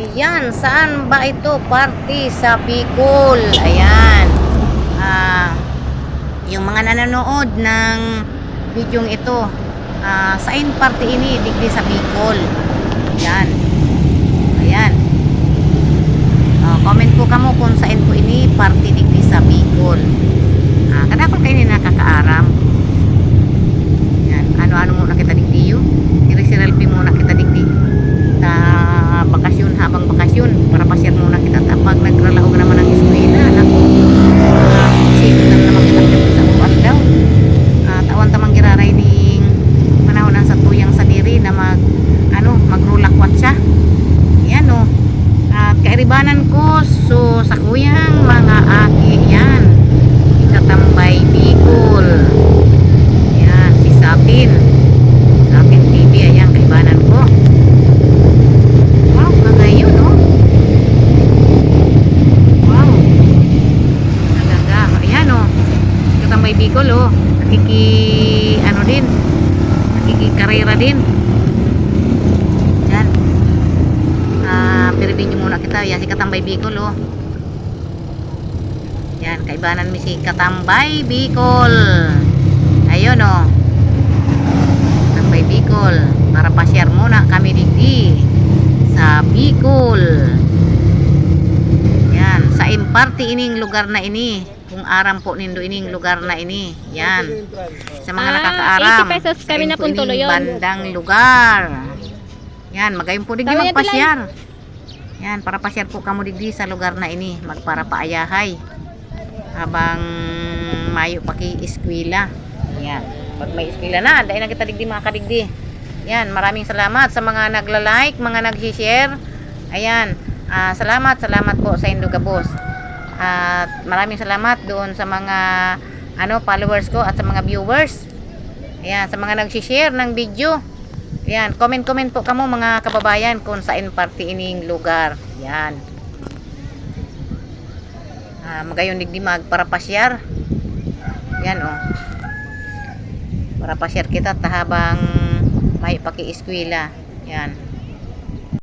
Ayan, saan ba ito? Party sa Bicol. Ayan. Ah, yung mga nanonood ng bidyong ito, ah, saan party ini? Digdi sa Bicol. Ayan. Ah, comment po kamo kung saan po ini party digdi sa Bicol. Ah, kada ko kayo ni nakakaaram. Yan, ano-ano muna kita digdi yo. Siril-sirilpi muna kita digdi. Ta bakasyon habang bakasyon para pasyar muna kita tapag nagralaog naman ang eskwela nako. Uh, sino lang naman kita dito sa uwan daw. Ah, tawan tamang giraray ning panahon sa tuyang sa diri na mag ano magrulakwat siya. Yan oh. At kairibanan ko so sa kuyang mga aki yan. Ikatambay Bicol. Yan, si Sapin. Sapin TV, ayan, kaibanan ko. Wow, kagayon, no? Wow. Talaga. Ayan, oh. Katambay Bicol, oh. Nakiki, ano din. Nakikikarera din. Yan. Ah, piribin nyo muna kita. Yan, si Katambay Bicol, oh. Yan, kaibanan mi si Katambay Bicol. Ayun, oh. Katambay Bicol. Para pa-share muna kami digdi sa Bicol. Yan, sa imparti ining lugar na ini. Kung aram po nindo ining lugar na ini. Yan. Sa mga Ah, nakakaaram. 80 pesos kami na ining yun. Bandang lugar. Yan, magayon po Kami na magpasyar. Yan, para pasyar po kamo digdi sa lugar na ini. Magpara paayahay. Habang mayo paki eskwela. Yan. Pag may eskwela na, dahil na kita digdi mga kadigdi. Yan, maraming salamat sa mga nagla-like, mga nag-share. Ayan, ah, salamat, salamat po sa Indogabos. At maraming salamat doon sa mga ano followers ko at sa mga viewers. Ayan, sa mga nag-share ng video. Ayan, comment-comment po kamo mga kababayan kung saan party ining lugar. Yan. Ah, magayon digdi magparapasyar. Yan oh. Para pasyar kita tahabang may paki-eskwela. Yan.